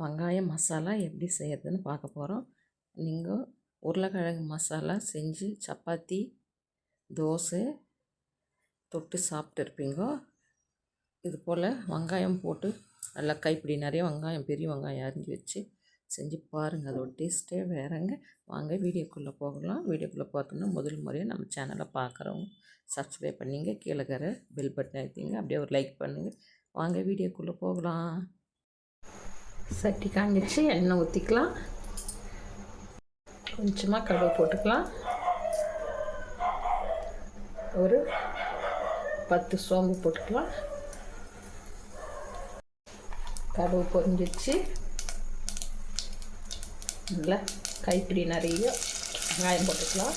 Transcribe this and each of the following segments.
வெங்காய மசாலா எப்படி செய்கிறதுன்னு பார்க்க போகிறோம் நீங்கள் உருளைக்கிழங்கு மசாலா செஞ்சு சப்பாத்தி தோசை தொட்டு சாப்பிட்டுருப்பீங்க இது போல் வெங்காயம் போட்டு நல்லா கைப்பிடி நிறைய வெங்காயம் பெரிய வெங்காயம் அரிஞ்சு வச்சு செஞ்சு பாருங்கள் அதோட டேஸ்ட்டே வேறங்க. வாங்க வீடியோக்குள்ளே போகலாம். வீடியோக்குள்ளே பார்த்தோம்னா முதல் முறையாக நம்ம சேனலை பார்க்குறவங்க சப்ஸ்கிரைப் பண்ணிங்க. கீழே கர பெல் பட்டன் அழுத்திங்க. அப்படியே ஒரு லைக் பண்ணுங்கள் வாங்க வீடியோக்குள்ளே போகலாம். சட்டி காஞ்சிச்சு எண்ணெய் ஊற்றிக்கலாம் கொஞ்சமாக கடுகு போட்டுக்கலாம். ஒரு பத்து சோம்பு போட்டுக்கலாம். கடுகு பொரிஞ்சிச்சு. நல்லா கைப்பிடி நிறைய வெங்காயம் போட்டுக்கலாம்.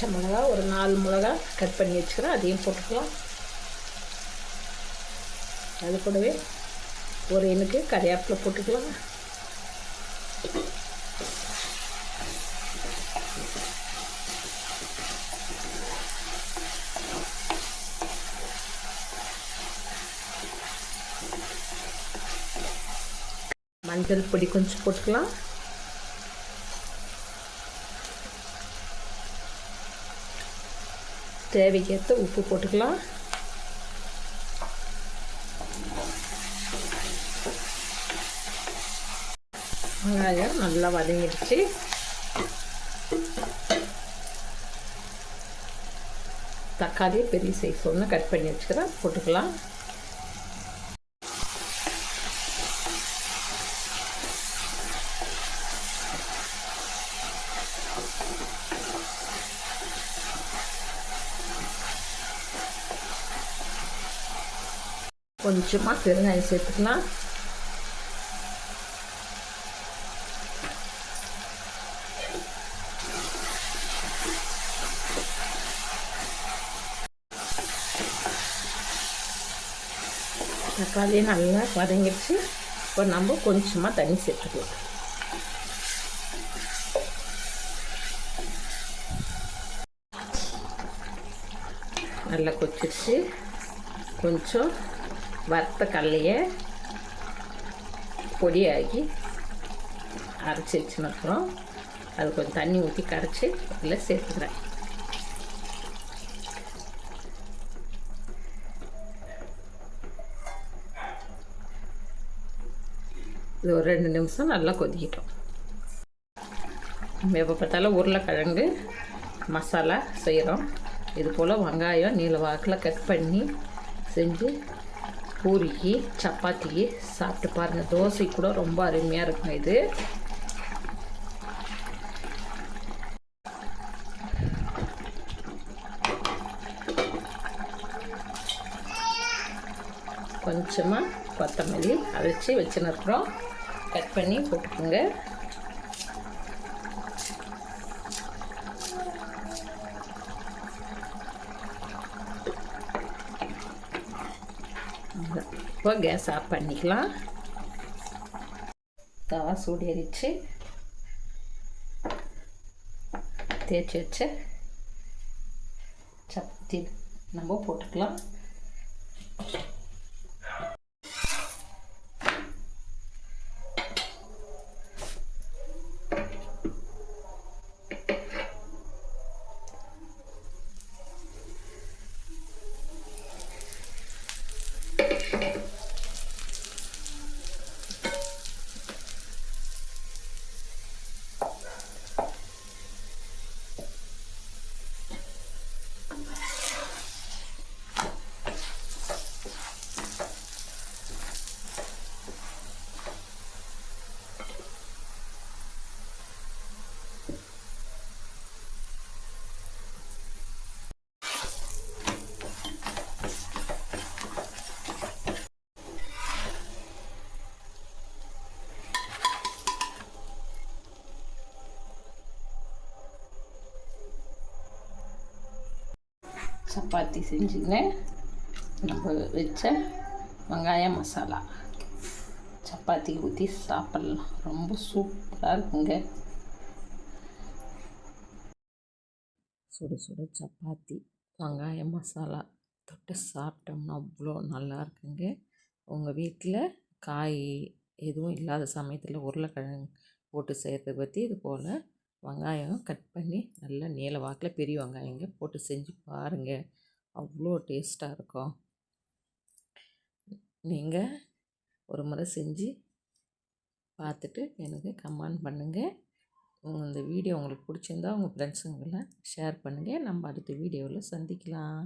பச்சை மிளகா ஒரு நாலு மிளகா கட் பண்ணி வச்சுக்கிறேன். அதையும் போட்டுக்கலாம். அது கூடவே ஒரு எனக்கு கறியாப்பில் போட்டுக்கலாம். மஞ்சள் பொடி கொஞ்சம் போட்டுக்கலாம். தேவைக்கேற்ற உப்பு போட்டுக்கலாம். வெங்காயம் நல்லா வதங்கிடுச்சு. தக்காளி பெரிய சைஸ் ஒன்று கட் பண்ணி வச்சுக்கிறேன். போட்டுக்கலாம். கொஞ்சமாக பெருங்காயம் சேர்த்துக்கலாம் தக்காளியை நல்லா வதங்கிடுச்சு. இப்போ நம்ம கொஞ்சமாக தண்ணி சேர்த்துக்கலாம். நல்லா கொச்சிடுச்சு கொஞ்சம் வறுத்த கடலையை பொடியாகி அரைச்சி வச்சுனப்புறம் அது கொஞ்சம் தண்ணி ஊற்றி கரைச்சி அதில் சேர்த்துக்கிறேன் இது ஒரு ரெண்டு நிமிஷம் நல்லா கொதிக்கிட்டோம் எப்போ பார்த்தாலும் உருளைக்கிழங்கு மசாலா செய்கிறோம் இது போல் வெங்காயம் நீல வாக்கில் கட் பண்ணி செஞ்சு பூரிக்கு சப்பாத்திக்கு சாப்பிட்டு பாருங்கள் தோசை கூட ரொம்ப அருமையாக இருக்கும் இது. கொஞ்சமாக கொத்தமல்லி அரைச்சி வச்சுன்னு இருக்கிறோம் கட் பண்ணி போட்டுக்கோங்க. இப்போ கேஸ் ஆஃப் பண்ணிக்கலாம். தவா சூடேறிச்சு தேய்ச்சி வச்ச சப்பாத்தி நம்ம போட்டுக்கலாம். சப்பாத்தி செஞ்சுங்க நம்ம வச்ச வெங்காய மசாலா. சப்பாத்தி ஊற்றி சாப்பிட்லாம். ரொம்ப சூப்பராக இருக்குங்க. சுட சுட சப்பாத்தி வெங்காய மசாலா தொட்டு சாப்பிட்டோம்னா அவ்வளோ நல்லா இருக்குங்க. உங்கள் வீட்டில் காய் எதுவும் இல்லாத சமயத்தில் உருளைக்கிழங்கு போட்டு செய்கிறத பற்றி இது போல் வெங்காயம் கட் பண்ணி நல்லா நீல வாக்கில் பெரிய வெங்காயங்க போட்டு செஞ்சு பாருங்கள் அவ்வளோ டேஸ்ட்டாக இருக்கும். நீங்கள் ஒரு முறை செஞ்சு பார்த்துட்டு எனக்கு கமெண்ட் பண்ணுங்கள் இந்த வீடியோ உங்களுக்கு பிடிச்சிருந்தா உங்கள் ஃப்ரெண்ட்ஸுங்கெல்லாம் ஷேர் பண்ணுங்கள் நம்ம அடுத்த வீடியோவில் சந்திக்கலாம்.